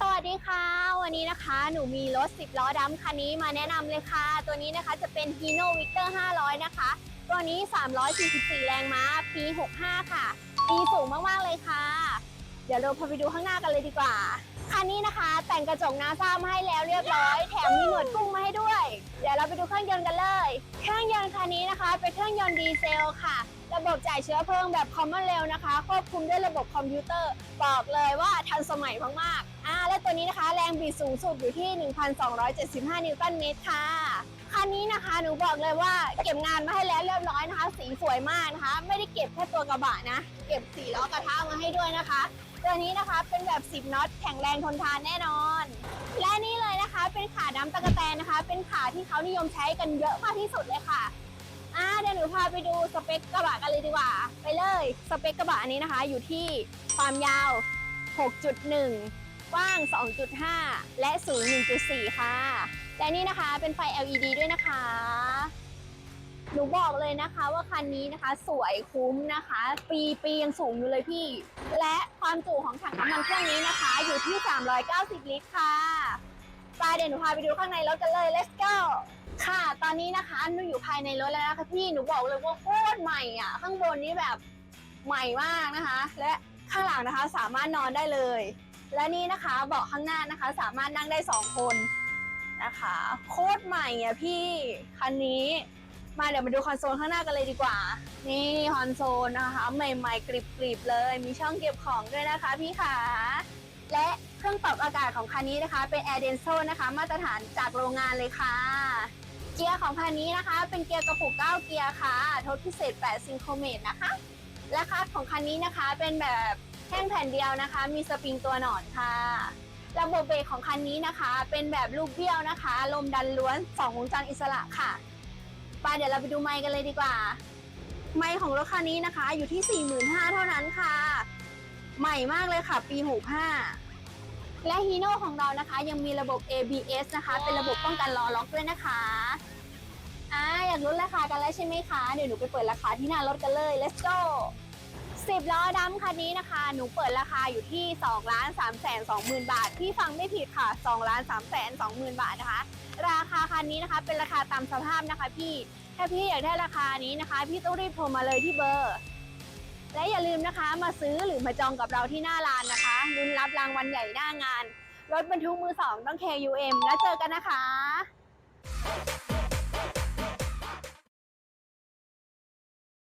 สวัสดีค่ะ วันนี้นะคะหนูมีรถ 10 ล้อดำคันนี้มาแนะนำเลยค่ะ ตัวนี้นะคะจะเป็น Hino Victor 500 นะคะ ตัวนี้ 344 แรงม้า ปี 65 ค่ะ ปีสูงมาก ๆ เลยค่ะ เดี๋ยวเราพาไปดูข้างหน้ากันเลยดีกว่า คันนี้นะคะแต่งกระจกหน้าซ้ำให้แล้วเรียบร้อย แถมมีหนวดกุ้งมาให้ด้วย เดี๋ยวเราไปดูเครื่องยนต์กันเลย เครื่องยนต์คันนี้นะคะ เป็นเครื่องยนต์ดีเซลค่ะระบบจ่ายเชื้อเพลิงแบบ Common Rail นะคะ ควบคุมด้วยระบบคอมพิวเตอร์ บอกเลยว่าทันสมัยมากๆ และตัวนี้นะคะแรงบิดสูงสุดอยู่ที่ 1,275 นิวตันเมตรค่ะคันนี้นะคะหนูบอกเลยว่าเก็บงานมาให้แล้วเรียบร้อยนะคะ สีสวยมากนะคะ ไม่ได้เก็บแค่ตัวกระบะนะ เก็บสีล้อกระทะมาให้ด้วยนะคะ ตัวนี้นะคะเป็นแบบ 10น็อตแข็งแรงทนทานแน่นอน และนี่เลยนะคะเป็นขาดำตะกแตนนะคะ เป็นขาที่เขานิยมใช้กันเยอะมากที่สุดเลยค่ะอ่าเดี๋ยวหนูพาไปดูสเปคกระบะกันเลยดีกว่า ไปเลยสเปคกระบะอันนี้นะคะ อยู่ที่ความยาว 6.1 กว้าง 2.5 และสูง 1.4 ค่ะ และนี่นะคะเป็นไฟ LED ด้วยนะคะ หนูบอกเลยนะคะว่าคันนี้นะคะสวยคุ้มนะคะ ปีปียังสูงอยู่เลยพี่ และความจุของถังน้ำมันเครื่องนี้นะคะ อยู่ที่ 390 ลิตรค่ะไปเดี๋ยวหนูพาไปดูข้างในรถกันเลย let's go ค่ะ ตอนนี้นะคะหนูอยู่ภายในรถแล้วนะคะพี่หนูบอกเลยว่าโคตรใหม่อะ ข้างบนนี้แบบใหม่มากนะคะ และข้างหลังนะคะสามารถนอนได้เลย และนี่นะคะเบาะข้างหน้านะคะ สามารถนั่งได้สองคนนะคะ โคตรใหม่อะพี่คันนี้มาเดี๋ยวมาดูคอนโซลข้างหน้ากันเลยดีกว่า นี่คอนโซลนะคะ ใหม่ๆกริบๆเลย มีช่องเก็บของด้วยนะคะพี่ขาและเครื่องปรับอากาศของคันนี้นะคะ เป็น Air d e n s o นะคะ มาตรฐานจากโรงงานเลยค่ะ เกียร์ของคันนี้นะคะ เป็นเกียร์กระปุก 9 เกียร์ค่ะ ทดพิเศษ 8 ซิงโครเมตรนะคะและคัสของคันนี้นะคะเป็นแบบ ท่งแผ่นเดียวนะคะ มีสปริงตัวหนอนค่ะ ระบบเบรกของคันนี้นะคะ เป็นแบบลูกเบี้ยวนะคะ ลมดันล้วน2วงจรอิสระค่ะไปเดี๋ยวเราไปดูไมค์กันเลยดีกว่า ไมค์ของรถคันนี้นะคะ อยู่ที่ 45,000เท่านั้นค่ะ ใหม่มากเลยค่ะ ปี65และฮีโน่ของเรานะคะ ยังมีระบบ ABS นะคะ เป็นระบบป้องกันล้อล็อกด้วยนะคะอ่าอยากรู้ราคากันแล้วใช่ไหมคะ เดี๋ยวหนูไปเปิดราคาที่หน้ารถกันเลย let's go 10 ล้อดำคันนี้นะคะ หนูเปิดราคาอยู่ที่2ล้าน3แสน2หมื่นบาทพี่ฟังไม่ผิดค่ะ2ล้าน3แสน2หมื่นบาทนะคะ ราคาคันนี้นะคะ เป็นราคาตามสภาพนะคะพี่ ถ้าพี่อยากได้ราคานี้นะคะ พี่ต้องรีบโทรมาเลยที่เบอร์ และอย่าลืมนะคะ มาซื้อหรือมาจองกับเราที่หน้าร้านนะคะลุ้นรับรางวัลใหญ่หน้างาน รถบรรทุกมือสองต้อง KUM แล้วเจอกันนะคะ